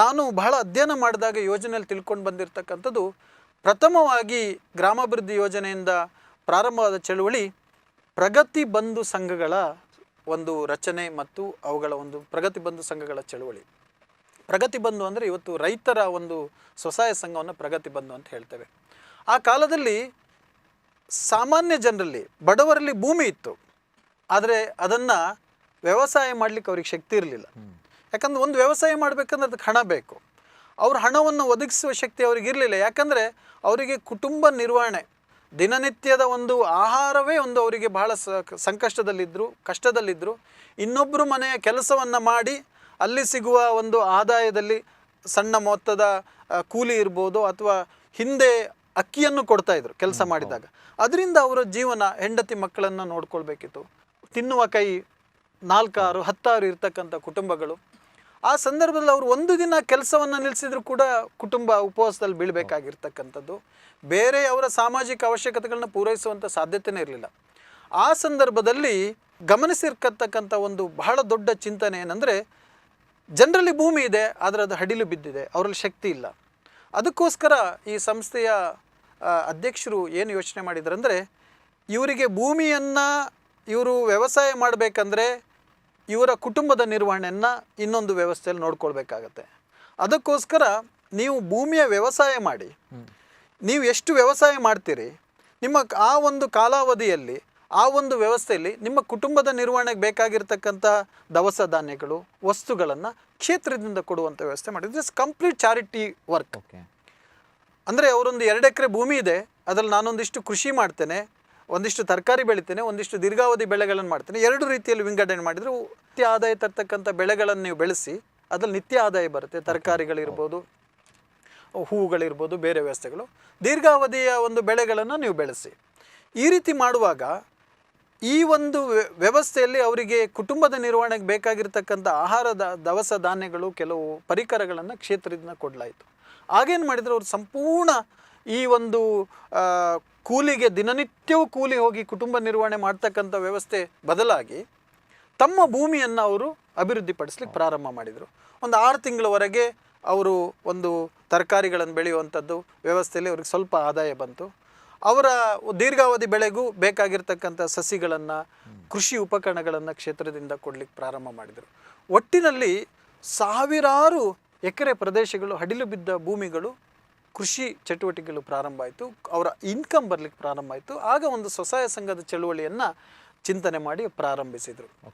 ನಾನು ಬಹಳ ಅಧ್ಯಯನ ಮಾಡಿದಾಗ ಯೋಜನೆಯಲ್ಲಿ ತಿಳ್ಕೊಂಡು ಬಂದಿರತಕ್ಕಂಥದ್ದು ಪ್ರಥಮವಾಗಿ ಗ್ರಾಮಾಭಿವೃದ್ಧಿ ಯೋಜನೆಯಿಂದ ಪ್ರಾರಂಭವಾದ ಚಳುವಳಿ ಪ್ರಗತಿ ಬಂಧು ಸಂಘಗಳ ಒಂದು ರಚನೆ ಮತ್ತು ಅವುಗಳ ಒಂದು ಪ್ರಗತಿ ಬಂಧು ಸಂಘಗಳ ಚಳುವಳಿ. ಪ್ರಗತಿ ಬಂಧು ಅಂದರೆ ಇವತ್ತು ರೈತರ ಒಂದು ಸ್ವಸಹಾಯ ಸಂಘವನ್ನು ಪ್ರಗತಿ ಬಂಧು ಅಂತ ಹೇಳ್ತೇವೆ. ಆ ಕಾಲದಲ್ಲಿ ಸಾಮಾನ್ಯ ಜನರಲ್ಲಿ ಬಡವರಲ್ಲಿ ಭೂಮಿ ಇತ್ತು. ಆದರೆ ಅದನ್ನು ವ್ಯವಸಾಯ ಮಾಡಲಿಕ್ಕೆ ಅವ್ರಿಗೆ ಶಕ್ತಿ ಇರಲಿಲ್ಲ. ಯಾಕಂದ್ರೆ ಒಂದು ವ್ಯವಸಾಯ ಮಾಡಬೇಕಂದ್ರೆ ಅದಕ್ಕೆ ಹಣ ಬೇಕು. ಅವ್ರ ಹಣವನ್ನು ಒದಗಿಸುವ ಶಕ್ತಿ ಅವ್ರಿಗೆ ಇರಲಿಲ್ಲ. ಯಾಕಂದರೆ ಅವರಿಗೆ ಕುಟುಂಬ ನಿರ್ವಹಣೆ ದಿನನಿತ್ಯದ ಒಂದು ಆಹಾರವೇ ಒಂದು ಅವರಿಗೆ ಬಹಳ ಸ ಸಂಕಷ್ಟದಲ್ಲಿದ್ದರು ಕಷ್ಟದಲ್ಲಿದ್ದರು ಇನ್ನೊಬ್ಬರು ಮನೆಯ ಕೆಲಸವನ್ನು ಮಾಡಿ ಅಲ್ಲಿ ಸಿಗುವ ಒಂದು ಆದಾಯದಲ್ಲಿ ಸಣ್ಣ ಮೊತ್ತದ ಕೂಲಿ ಇರ್ಬೋದು ಅಥವಾ ಹಿಂದೆ ಅಕ್ಕಿಯನ್ನು ಕೊಡ್ತಾ ಇದ್ರು ಕೆಲಸ ಮಾಡಿದಾಗ. ಅದರಿಂದ ಅವರ ಜೀವನ ಹೆಂಡತಿ ಮಕ್ಕಳನ್ನು ನೋಡ್ಕೊಳ್ಬೇಕಿತ್ತು. ತಿನ್ನುವ ಕೈ ನಾಲ್ಕಾರು ಹತ್ತಾರು ಇರ್ತಕ್ಕಂಥ ಕುಟುಂಬಗಳು. ಆ ಸಂದರ್ಭದಲ್ಲಿ ಅವರು ಒಂದು ದಿನ ಕೆಲಸವನ್ನು ನಿಲ್ಲಿಸಿದ್ರು ಕೂಡ ಕುಟುಂಬ ಉಪವಾಸದಲ್ಲಿ ಬೀಳಬೇಕಾಗಿರ್ತಕ್ಕಂಥದ್ದು. ಬೇರೆ ಅವರ ಸಾಮಾಜಿಕ ಅವಶ್ಯಕತೆಗಳನ್ನ ಪೂರೈಸುವಂಥ ಸಾಧ್ಯತೆನೇ ಇರಲಿಲ್ಲ. ಆ ಸಂದರ್ಭದಲ್ಲಿ ಗಮನಿಸಿರ್ತಕ್ಕಂಥ ಒಂದು ಬಹಳ ದೊಡ್ಡ ಚಿಂತನೆ ಏನಂದರೆ, ಜನರಲ್ಲಿ ಭೂಮಿ ಇದೆ, ಆದರೆ ಅದು ಹಡಿಲು ಬಿದ್ದಿದೆ, ಅವರಲ್ಲಿ ಶಕ್ತಿ ಇಲ್ಲ. ಅದಕ್ಕೋಸ್ಕರ ಈ ಸಂಸ್ಥೆಯ ಅಧ್ಯಕ್ಷರು ಏನು ಯೋಚನೆ ಮಾಡಿದ್ರಂದ್ರೆ, ಇವರಿಗೆ ಭೂಮಿಯನ್ನು ಇವರು ವ್ಯವಸಾಯ ಮಾಡಬೇಕಂದ್ರೆ ಇವರ ಕುಟುಂಬದ ನಿರ್ವಹಣೆಯನ್ನು ಇನ್ನೊಂದು ವ್ಯವಸ್ಥೆಯಲ್ಲಿ ನೋಡ್ಕೊಳ್ಬೇಕಾಗತ್ತೆ. ಅದಕ್ಕೋಸ್ಕರ ನೀವು ಭೂಮಿಯ ವ್ಯವಸಾಯ ಮಾಡಿ ನೀವು ಎಷ್ಟು ವ್ಯವಸಾಯ ಮಾಡ್ತೀರಿ ನಿಮ್ಮ ಆ ಒಂದು ಕಾಲಾವಧಿಯಲ್ಲಿ ಆ ಒಂದು ವ್ಯವಸ್ಥೆಯಲ್ಲಿ ನಿಮ್ಮ ಕುಟುಂಬದ ನಿರ್ವಹಣೆಗೆ ಬೇಕಾಗಿರ್ತಕ್ಕಂಥ ದವಸ ಧಾನ್ಯಗಳು ವಸ್ತುಗಳನ್ನು ಕ್ಷೇತ್ರದಿಂದ ಕೊಡುವಂಥ ವ್ಯವಸ್ಥೆ ಮಾಡಿದ್ರು it's complete charity work okay ಅಂದರೆ ಅವರೊಂದು ಎರಡು ಎಕರೆ ಭೂಮಿ ಇದೆ ಅದರಲ್ಲಿ ನಾನೊಂದಿಷ್ಟು ಕೃಷಿ ಮಾಡ್ತೇನೆ ಒಂದಿಷ್ಟು ತರಕಾರಿ ಬೆಳಿತೇನೆ, ಒಂದಿಷ್ಟು ದೀರ್ಘಾವಧಿ ಬೆಳೆಗಳನ್ನು ಮಾಡ್ತೇನೆ. ಎರಡು ರೀತಿಯಲ್ಲಿ ವಿಂಗಡಣೆ ಮಾಡಿದರೆ ನಿತ್ಯ ಆದಾಯ ತರ್ತಕ್ಕಂಥ ಬೆಳೆಗಳನ್ನು ನೀವು ಬೆಳೆಸಿ, ಅದ್ರಲ್ಲಿ ನಿತ್ಯ ಆದಾಯ ಬರುತ್ತೆ. ತರಕಾರಿಗಳಿರ್ಬೋದು, ಹೂವುಗಳಿರ್ಬೋದು, ಬೇರೆ ವ್ಯವಸ್ಥೆಗಳು. ದೀರ್ಘಾವಧಿಯ ಒಂದು ಬೆಳೆಗಳನ್ನು ನೀವು ಬೆಳೆಸಿ. ಈ ರೀತಿ ಮಾಡುವಾಗ ಈ ಒಂದು ವ್ಯ- ವ್ಯವಸ್ಥೆಯಲ್ಲಿ ಅವರಿಗೆ ಕುಟುಂಬದ ನಿರ್ವಹಣೆಗೆ ಬೇಕಾಗಿರ್ತಕ್ಕಂಥ ಆಹಾರದ ದವಸ ಧಾನ್ಯಗಳು, ಕೆಲವು ಪರಿಕರಗಳನ್ನು ಕ್ಷೇತ್ರದಿಂದ ಕೊಡಲಾಯಿತು. ಆಗೇನು ಮಾಡಿದರೆ, ಅವರು ಸಂಪೂರ್ಣ ಈ ಒಂದು ಕೂಲಿಗೆ ದಿನನಿತ್ಯವೂ ಕೂಲಿ ಹೋಗಿ ಕುಟುಂಬ ನಿರ್ವಹಣೆ ಮಾಡ್ತಕ್ಕಂಥ ವ್ಯವಸ್ಥೆ ಬದಲಾಗಿ ತಮ್ಮ ಭೂಮಿಯನ್ನು ಅವರು ಅಭಿವೃದ್ಧಿಪಡಿಸ್ಲಿಕ್ಕೆ ಪ್ರಾರಂಭ ಮಾಡಿದರು. ಒಂದು ಆರು ತಿಂಗಳವರೆಗೆ ಅವರು ಒಂದು ತರಕಾರಿಗಳನ್ನು ಬೆಳೆಯುವಂಥದ್ದು ವ್ಯವಸ್ಥೆಯಲ್ಲಿ ಅವ್ರಿಗೆ ಸ್ವಲ್ಪ ಆದಾಯ ಬಂತು. ಅವರ ದೀರ್ಘಾವಧಿ ಬೆಳೆಗೂ ಬೇಕಾಗಿರ್ತಕ್ಕಂಥ ಸಸಿಗಳನ್ನು, ಕೃಷಿ ಉಪಕರಣಗಳನ್ನು ಕ್ಷೇತ್ರದಿಂದ ಕೊಡಲಿಕ್ಕೆ ಪ್ರಾರಂಭ ಮಾಡಿದರು. ಒಟ್ಟಿನಲ್ಲಿ ಸಾವಿರಾರು ಎಕರೆ ಪ್ರದೇಶಗಳು, ಹಡಿಲು ಬಿದ್ದ ಭೂಮಿಗಳು ಕೃಷಿ ಚಟುವಟಿಕೆಗಳು ಪ್ರಾರಂಭ ಆಯಿತು, ಅವರ ಇನ್ಕಮ್ ಬರಲಿಕ್ಕೆ ಪ್ರಾರಂಭ ಆಯಿತು. ಆಗ ಒಂದು ಸ್ವಸಹಾಯ ಸಂಘದ ಚಳುವಳಿಯನ್ನು ಚಿಂತನೆ ಮಾಡಿ ಪ್ರಾರಂಭಿಸಿದರು.